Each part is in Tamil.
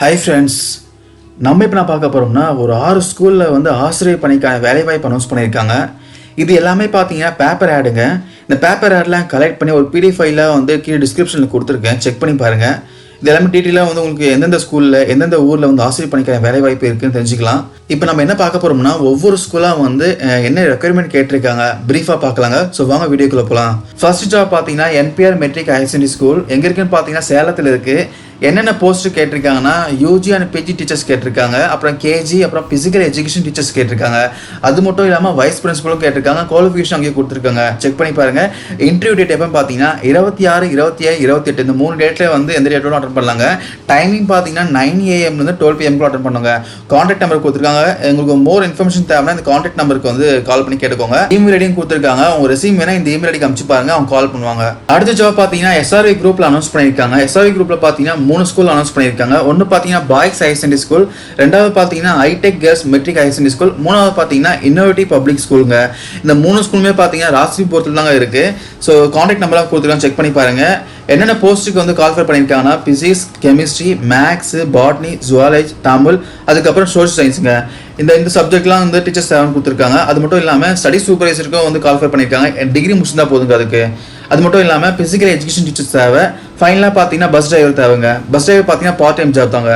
ஹாய் ஃப்ரெண்ட்ஸ் நம்ம இப்போ நான் பார்க்க போகிறோம்னா ஒரு ஆறு ஸ்கூலில் வந்து ஆசிரியர் பணிக்கான வேலைவாய்ப்பு அனௌன்ஸ் பண்ணியிருக்காங்க. இது எல்லாமே பார்த்தீங்கன்னா பேப்பர் ஆடுங்க இந்த பேப்பர் ஆட்லாம் கலெக்ட் பண்ணி ஒரு பிடிஎஃப் ஃபைலாக வந்து கீழே டிஸ்கிரிப்ஷனில் கொடுத்துருக்கேன். செக் பண்ணி பாருங்கள் இது எல்லாமே டீட்டெயிலாக வந்து உங்களுக்கு எந்தெந்த ஸ்கூலில் எந்தெந்த ஊரில் வந்து ஆசிரியர் பணிக்கான வேலைவாய்ப்பு இருக்குதுன்னு தெரிஞ்சுக்கலாம். இப்போ நம்ம என்ன பார்க்க போகிறோம்னா ஒவ்வொரு ஸ்கூலாக வந்து என்ன ரெக்குயர்மெண்ட் கேட்டிருக்காங்க? ப்ரீஃபாக பார்க்கலாங்க. ஸோ வாங்க வீடியோக்குள்ளே போகலாம் ஃபர்ஸ்ட் ஜாப் பார்த்தீங்கன்னா NPR matric higher secondary school எங்கே இருக்குன்னு பார்த்தீங்கன்னா சேலத்தில் இருக்குது என்னென்ன போஸ்ட்டு கேட்டிருக்காங்கன்னா யூஜி அண்ட் பிஜி டீச்சர்ஸ் கேட்டிருக்காங்க அப்புறம் கேஜி அப்புறம் ஃபிசிக்கல் எஜுகேஷன் டீச்சர்ஸ் கேட்டிருக்காங்க. அது மட்டும் இல்லாமல் வைஸ் பிரின்சிபலும் கேட்டிருக்காங்க குவாலிஃபிகேஷன் அங்கேயே கொடுத்துருக்காங்க. செக் பண்ணி பாருங்க. இன்டர்வியூ டேட் எப்போ பார்த்தீங்கன்னா இருபத்தி ஆறு இருபத்தி ஏழு இருபத்தி எட்டு இந்த மூணு டேட்டில் வந்து எந்த டேட்டோட அட்டன் பண்ணலாங்க. டைமிங் பார்த்தீங்கன்னா நைன் ஏஎம்லேருந்து டுவெல் பிஎம்க்கு அட்டன் பண்ணுங்க. கான்டாக்ட் நம்பர் கொடுத்துருக்காங்க. உங்களுக்கு மோர் இன்ஃபர்மேஷன் தேவைன்னா இந்த கான்டாக்ட் நம்பருக்கு வந்து கால் பண்ணி கேட்டுக்கோங்க. இமெயில் ஐடியும் கொடுத்துருக்காங்க. அவங்க ரெசியூம் வேணா இந்த இமெயில் ஐடிக்கு அனுப்பிச்சு பாருங்க அவங்க கால் பண்ணுவாங்க. அடுத்த ஜாப் பார்த்தீங்கன்னா எஸ்ஆர்வி குரூப்பில் அனௌன்ஸ் பண்ணியிருக்காங்க. எஸ்ஆர்வி குரூப்பில் பார்த்தீங்கன்னா மூணு ஸ்கூல் அனௌன்ஸ் பண்ணியிருக்காங்க. ஒன்று பார்த்தீங்கன்னா பாய்ஸ் ஹையர் செகண்டரி ஸ்கூல் ரெண்டாவது பார்த்தீங்கன்னா hi tech girls matric higher secondary school மூணாவது பார்த்தீங்கன்னா இன்னோவேட்டிவ் பப்ளிக் ஸ்கூலுங்க இந்த மூணு ஸ்கூலுமே பார்த்தீங்கன்னா ராசிபுரத்தில் தாங்க இருக்குது ஸோ காண்டாக்ட் நம்பர்லாம் கொடுத்துருக்காங்க செக் பண்ணி பாருங்க. என்னென்ன போஸ்ட்டுக்கு வந்து கால்ஃபர் பண்ணியிருக்காங்கன்னா physics chemistry maths botany zoology Tamil அதுக்கப்புறம் சோஷியல் சயின்ஸுங்க இந்த இந்த சப்ஜெக்ட்லாம் வந்து டீச்சர்ஸ் தேவை கொடுத்துருக்காங்க. அது மட்டும் இல்லாமல் ஸ்டடி சூப்பர்வைசருக்கும் வந்து கால்ஃபர் பண்ணியிருக்காங்க. டிகிரி முடிச்சிருந்தா போதுங்க அதுக்கு. அது மட்டும் இல்லாமல் பிசிக்கல் எஜுகேஷன் டீச்சர்ஸ் தேவை ஃபைனலாக பார்த்தீங்கன்னா பஸ் டிரைவர் தேவைங்க. பஸ் டிரைவர் பார்த்தீங்கன்னா பார்ட் டைம் ஜாப் தாங்க.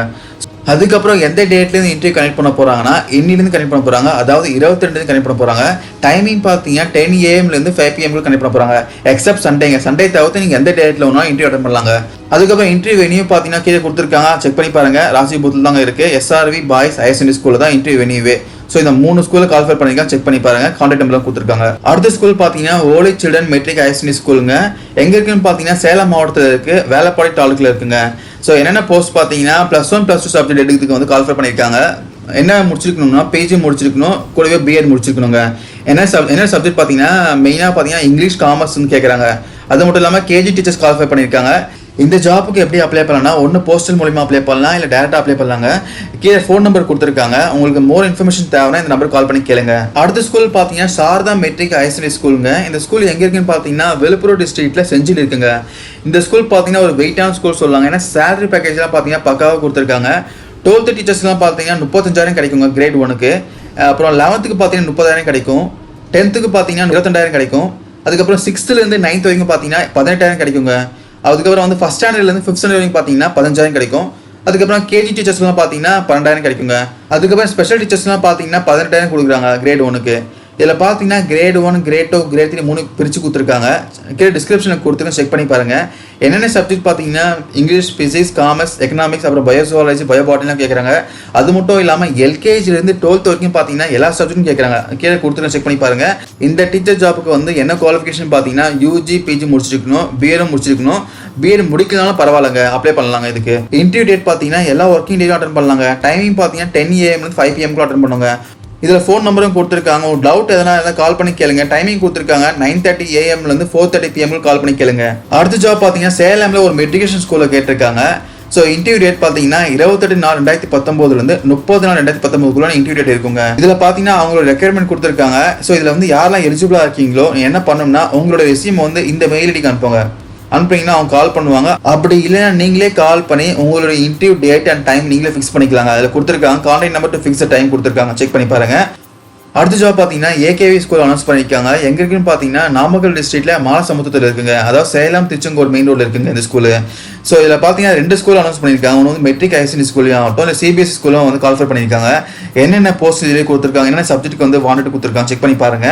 அதுக்கப்புறம் எந்த டேட்லேருந்து இன்டர்வியூ கனெக்ட் பண்ண போகிறாங்கன்னா இன்னிலேருந்து கனெக்ட் பண்ண போகிறாங்க அதாவது இருபத்தி ரெண்டுலேருந்து கனெக்ட் பண்ண போகிறாங்க டைமிங் பார்த்தீங்கன்னா டென் ஏஎம்லேருந்து ஃபைவ் பிஎம்க்கு கனெக்ட் பண்ண போகிறாங்க எக்ஸப்ட் சண்டேங்க சண்டே தவிர்த்து நீங்கள் எந்த டேட்டில் வேணாலும் இன்டர்வியூ அட்டன் பண்ணலாங்க. அதுக்கப்புறம் இன்டர்வியூ வெனியூ பார்த்தீங்கன்னா கீழே கொடுத்துருக்காங்க. செக் பண்ணி பாருங்க. ராசிபுரத்தில் தாங்க இருக்குது எஸ்ஆர்வி பாய்ஸ் ஹையர் செகண்டரி ஸ்கூலில் தான் இன்டர்வியூ வெனியூவே ஸோ இந்த மூணு ஸ்கூலில் கால்ஃபர் பண்ணிருக்காங்க செக் பண்ணி பாருங்க. கான்டாக்ட் நம்பர்லாம் கொடுத்துருக்காங்க. அடுத்த ஸ்கூல் பார்த்தீங்கன்னா ஓலி சில்ட்ரன் மெட்ரிக் ஹையர் ஸ்கூலுங்க எங்கே இருக்குன்னு பார்த்தீங்கன்னா சேலம் மாவட்டத்தில் இருக்கு. வேலைப்பாடி தாலுக்கில் இருக்குங்க. ஸோ என்னென்ன போஸ்ட் பார்த்தீங்கன்னா plus one plus two subject எடுக்கிறதுக்கு வந்து கால்ஃபர் பண்ணியிருக்காங்க. என்ன முடிச்சிருக்கணும்னா பேஜி முடிச்சிருக்கணும். கூடவே பிஎட் முடிச்சிருக்கணுங்க. என்ன சப் என்ன சப்ஜெக்ட் பார்த்தீங்கன்னா மெயினாக பார்த்தீங்கன்னா இங்கிலீஷ் காமர்ஸ்னு கேட்குறாங்க அது மட்டும் இல்லாமல் கேஜி டீச்சர்ஸ் கால்ஃபை பண்ணியிருக்காங்க. இந்த ஜாப்புக்கு எப்படி அப்ளை பண்ணலாம்னா ஒன்று போஸ்டல் மூலிமா அப்ளை பண்ணலாம் இல்லை டேரெக்டாக அப்ளை பண்ணலாங்க. கீழே ஃபோன் நம்பர் கொடுத்துருக்காங்க. உங்களுக்கு மோர் இன்ஃபர்மேஷன் தேவைன்னா இந்த நம்பர் கால் பண்ணி கேளுங்க. அடுத்த ஸ்கூல் பார்த்தீங்கன்னா சாரதா மெட்ரிக் ஹையர் செகண்டரி ஸ்கூலுங்க இந்த ஸ்கூல் எங்கே இருக்குன்னு பார்த்தீங்கன்னா விழுப்புரம் டிஸ்ட்ரிக்ட்டில் செஞ்சில் இருக்குங்க. இந்த ஸ்கூல் பார்த்தீங்கன்னா ஒரு வெயிட்டான ஸ்கூல் சொல்லுவாங்க. ஏன்னா சேலரி பேக்கேஜ்லாம் பார்த்தீங்கன்னா பக்காவாக கொடுத்துருக்காங்க. டுவெல்த்து டீச்சர்ஸ்லாம் பார்த்தீங்கன்னா முப்பத்தஞ்சாயிரம் கிடைக்குங்க கிரேட் ஒனுக்கு அப்புறம் லெவன்த்துக்கு பார்த்தீங்கன்னா முப்பதாயிரம் கிடைக்கும். டென்த்துக்கு பார்த்தீங்கன்னா இருபத்தெண்டாயிரம் கிடைக்கும். அதுக்கப்புறம் சிக்ஸ்த்துலேருந்து நைன்த் வரைக்கும் பார்த்தீங்கன்னா பதினெட்டாயிரம் கிடைக்குங்க. அதுக்கப்புறம் வந்து ஃபஸ்ட் ஸ்டாண்டர்ட்லேருந்து ஃபிஃப்த் ஸ்டாண்டர்ட் வரைக்கும் பார்த்தீங்கன்னா பதினஞ்சாயிரம் கிடைக்கும். அதுக்கப்புறம் கேஜி டீச்சர்ஸ்லாம் பார்த்தீங்கன்னா பன்னெண்டாயிரம் கிடைக்குங்க. அதுக்கப்புறம் ஸ்பெஷல் டீச்சர்ஸ்லாம் பார்த்தீங்கன்னா பதினெட்டாயிரம் கொடுக்குறாங்க கிரேட் ஒனுக்கு இதில் பார்த்தீங்கன்னா grade one grade two grade three மூணு பிரித்து கொடுத்துருக்காங்க. கீழே டிஸ்கிரிப்ஷனில் கொடுத்துருங்க செக் பண்ணி பாருங்கள் என்னென்ன சப்ஜெக்ட் பார்த்தீங்கன்னா இங்கிலீஷ் ஃபிசிக்ஸ் காமர்ஸ் எக்கனாமிக்ஸ் அப்புறம் பயோசுவாலஜி பயோபாட்டிலாம் கேட்குறாங்க. அது மட்டும் இல்லாமல் எல்கேஜிலேருந்து டுவெல்த் வரைக்கும் பார்த்தீங்கன்னா எல்லா சப்ஜெக்ட்டும் கேட்குறாங்க. கீழே கொடுத்துருங்க செக் பண்ணி பாருங்கள் இந்த டீச்சர் ஜாப்புக்கு வந்து என்ன குவாலிஃபிகேஷன் பார்த்தீங்கன்னா யூஜி பிஜி முடிச்சிருக்கணும் பிஎடும் முடிச்சிருக்கணும். பிஎட் முடிக்கலனாலும் பரவாயில்லங்க அப்ளை பண்ணலாங்க இதுக்கு. இன்டர்வியூ டேட் பார்த்தீங்கன்னா எல்லா ஒர்க்கிங் டேட்டும் அட்டன் பண்ணலாங்க. டைமிங் பார்த்தீங்கன்னா டென் ஏஎம்லேருந்து ஃபைவ் பிஎம்க்கு அட்டன் பண்ணுங்க. இதில் ஃபோன் நம்பரும் கொடுத்துருக்காங்க. ஒரு டவுட் எதனா எதாவது கால் பண்ணி கேளுங்க. டைமிங் கொடுத்துருக்காங்க. நைன் தேர்ட்டி ஏஎம்லேருந்து ஃபோர் தேர்ட்டி பிஎம்க்கு கால் பண்ணி கேளுங்க. அடுத்த ஜாப் பார்த்தீங்கன்னா சேலமில் ஒரு மெட்ரிகேஷன் ஸ்கூலில் கேட்டிருக்காங்க. ஸோ இன்டர்வியூ டேட் பார்த்தீங்கன்னா இருபத்தெட்டு நாலு ரெண்டாயிரத்தி பத்தொம்போதுலேருந்து முப்பது நாள் ரெண்டாயிரத்தி பத்தொம்போதுக்குள்ள இன்டர்வியூ டேட் இருக்குங்க. இதில் பார்த்தீங்கன்னா அவங்களோட ரெக்யர்மெண்ட் கொடுத்துருக்காங்க. ஸோ இதில் வந்து யாரெல்லாம் எலிஜிபிளாக இருக்கீங்களோ என்ன பண்ணணும்னா உங்களோட ரெசியூம் வந்து இந்த மெயில் ஐடிக்கு அனுப்புங்க. அனுப்புனீங்கன்னா அவங்க கால் பண்ணுவாங்க. அப்படி இல்லைன்னா நீங்களே கால் பண்ணி உங்களுடைய இன்டர்வியூ டேட் அண்ட் டைம் நீங்களே ஃபிக்ஸ் பண்ணிக்கலாங்க. அதில் கொடுத்துருக்காங்க. Contact number to fix time கொடுத்துருக்காங்க. செக் பண்ணி பாருங்க. அடுத்த ஜாப் பார்த்தீங்கன்னா ஏகேவி ஸ்கூல் அனௌன்ஸ் பண்ணியிருக்காங்க. எங்க இருக்குன்னு பார்த்தீங்கன்னா நாமக்கல் டிஸ்ட்ரிக்ட்ல மாலசமுத்திரத்தில் இருக்குங்க. அதாவது சேலம் திருச்செங்கோடு மெயின் ரோடு இருக்குங்க இந்த ஸ்கூலு ஸோ இதில் பார்த்தீங்கன்னா ரெண்டு ஸ்கூல் அனௌன்ஸ் பண்ணியிருக்காங்க. ஒன்று வந்து மெட்ரிக் ஐசினி ஸ்கூலையும் ஆகட்டும் இல்லை சிபிஎஸ்சி ஸ்கூலும் வந்து கால்ஃபர் பண்ணியிருக்காங்க. என்னென்ன போஸ்ட் இதிலே கொடுத்துருக்காங்க என்னென்ன சப்ஜெக்ட்டுக்கு வந்து வாண்டட் கொடுத்துருக்காங்க செக் பண்ணி பாருங்க.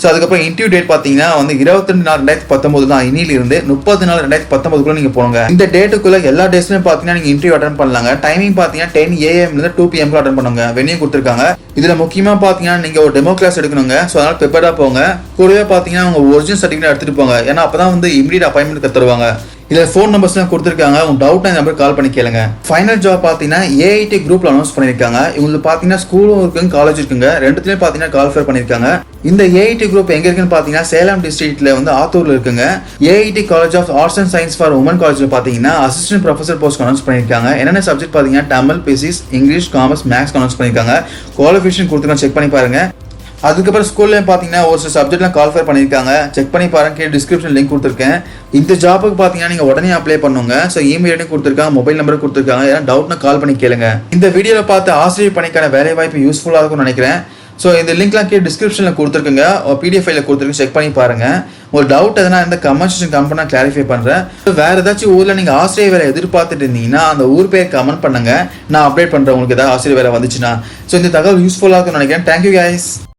ஸோ அதுக்கப்புறம் இன்டர்வியூ டேட் பார்த்தீங்கன்னா வந்து இருபத்தி நாலு ரெண்டாயிரத்தி பத்தொம்பது தான். இனியிலிருந்து முப்பது நாலு ரெண்டாயிரத்தி பத்தொம்பதுக்குள்ள நீங்கள் போங்க இந்த டேட்டுக்குள்ள எல்லா டேஸ்லையும் பார்த்தீங்கன்னா நீங்கள் இன்டர்வியூ அட்டன் பண்ணலாங்க. டைமிங் பார்த்தீங்கன்னா டென் ஏஎம்லேருந்து டூ பிஎம்க்கு அட்டன் பண்ணுங்க. வெனியும் கொடுத்துருக்காங்க. இதில் முக்கியமாக பார்த்தீங்கன்னா நீங்கள் ஒரு டெமோ கிளாஸ் எடுக்கணுங்க. ஸோ அதனால் ப்ரிப்பேர்டாக போங்க. கூடவே பார்த்தீங்கன்னா அவங்க ஒரிஜினல் சர்டிஃபிகேட் எடுத்துகிட்டு போங்க. ஏன்னா அப்போ தான் வந்து இமீடியட் அப்பாயின்மெண்ட் தருவாங்க. இதில் ஃபோன் நம்பர்ஸ்லாம் கொடுத்துருக்காங்க. உங்கள் டவுட் அந்த நம்பர் கால் பண்ணி கேளுங்க. ஃபைனல் ஜாப் பார்த்தீங்கன்னா ஏஐடி குரூப்ல அனௌன்ஸ் பண்ணியிருக்காங்க இவங்களுக்கு பார்த்தீங்கன்னா ஸ்கூலும் இருக்குங்க காலேஜ் இருக்குங்க. ரெண்டுத்துலேயும் பார்த்தீங்கன்னா கால்ஃபர் பண்ணியிருக்காங்க இந்த ஏஐடி குரூப் எங்கே இருக்குன்னு பார்த்தீங்கன்னா சேலம் டிஸ்ட்ரிக்ட்ல வந்து ஆத்தூரில் இருக்குங்க. AIT college of arts and science for women காலேஜில் பார்த்தீங்கன்னா அசிஸ்டன்ட் ப்ரொஃபசர் போஸ்ட் அனௌன்ஸ் பண்ணியிருக்காங்க என்னென்ன சப்ஜெக்ட் பார்த்தீங்கன்னா Tamil physics English commerce maths announce பண்ணியிருக்காங்க குவாலிஃபிகேஷன் கொடுத்துருக்காங்க செக் பண்ணி பாருங்க. அதுக்கப்புறம் ஸ்கூல்லேயும் பார்த்தீங்கன்னா ஒரு சில சப்ஜெக்ட்லாம் கால்ஃபர் பண்ணியிருக்காங்க. செக் பண்ணி பாருங்க டிஸ்கிரிப்ஷன் லிங்க் கொடுத்துருக்கேன். இந்த ஜாப்புக்கு பார்த்தீங்கன்னா நீங்கள் உடனே அப்ளை பண்ணுங்க. ஸோ இமெயில் ஐடி கொடுத்துருக்காங்க மொபைல் நம்பர் கொடுத்துருக்காங்க. ஏன்னா டவுட்னா கால் பண்ணி கேளுங்க. இந்த வீடியோவில் பார்த்து ஆசிரியர் பணிக்கான வேலை வாய்ப்பு யூஸ்ஃபுல்லாக இருக்கும்னு நினைக்கிறேன். ஸோ இந்த லிங்க்லாம் கீழே டிஸ்கிரிப்ஷனில் கொடுத்துருக்குங்க. பிடிஎஃப் ஃபைலில் கொடுத்துருக்கு செக் பண்ணி பாருங்க. ஒரு டவுட் எதனா இந்த கமெண்ட் செக்ஷன் கமெண்ட் பண்ண கிளாரிஃபை பண்ணுறேன் வேறு ஏதாச்சும் ஊரில் நீங்கள் ஆசிரியர் வேலை எதிர்பார்த்துட்டு இருந்தீங்கன்னா அந்த ஊர் பேர் கமெண்ட் பண்ணுங்க. நான் அப்டேட் பண்ணுறேன் உங்களுக்கு ஏதாவது ஆசிரியர் வேலை வந்துச்சுன்னா. ஸோ இந்த தகவல் யூஸ்ஃபுல்லாக இருக்கும்னு நினைக்கிறேன். Thank you guys